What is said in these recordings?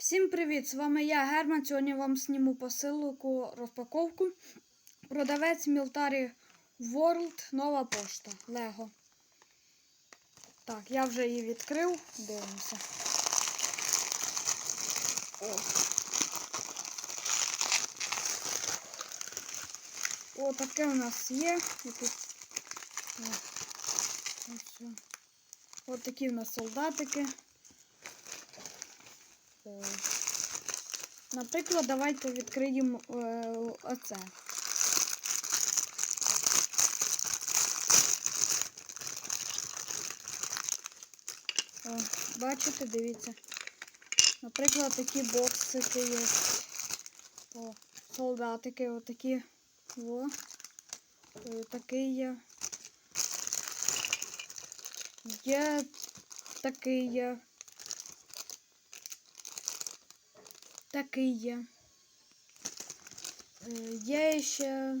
Всім привіт! З вами я Герман. Сьогодні вам зніму посилку розпаковку. Продавець Military World нова пошта. Лего. Так, я вже її відкрив. Дивимося. О. О, таке у нас є. Ось. Такі у нас солдатики. Е, Наприклад, давайте відкриємо е, оце. О, бачите, дивіться. Наприклад, такі боксики є. О, солдатики, отакі. О, е, такий є. Є такий є. Такий є. Е, Є ще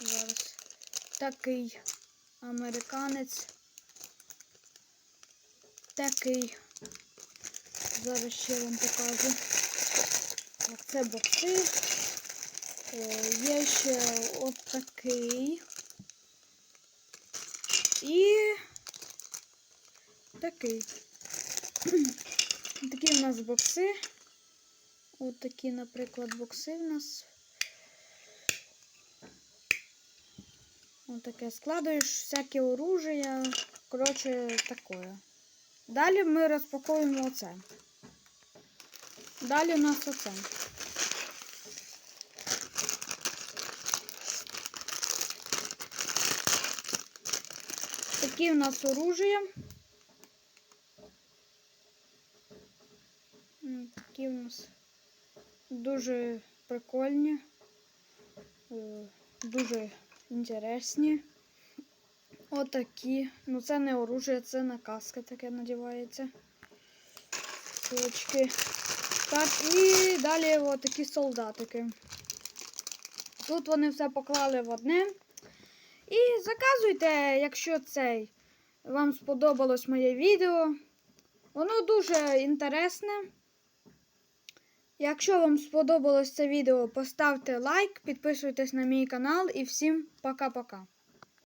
зараз такий американець. Такий. Зараз ще вам покажу. Це бокси. Е, Є ще от такий. І такий. Такі у нас бокси. От такі, наприклад, бокси в нас. Ось таке складуєш всяке оружие. Коротше, таке. Далі ми розпаковуємо оце. Далі у нас оце. Такі у нас оружие. Такі у нас дуже прикольні, е, дуже інтересні. Отакі. Ну це не оружие, це на каска таке надівається. Точки. Так, і далі отакі солдатики. Тут вони все поклали в одне. І заказуйте, якщо цей вам сподобалось моє відео. Воно дуже інтересне. Якщо вам сподобалось це відео, поставте лайк, підписуйтесь на мій канал і всім пока-пока.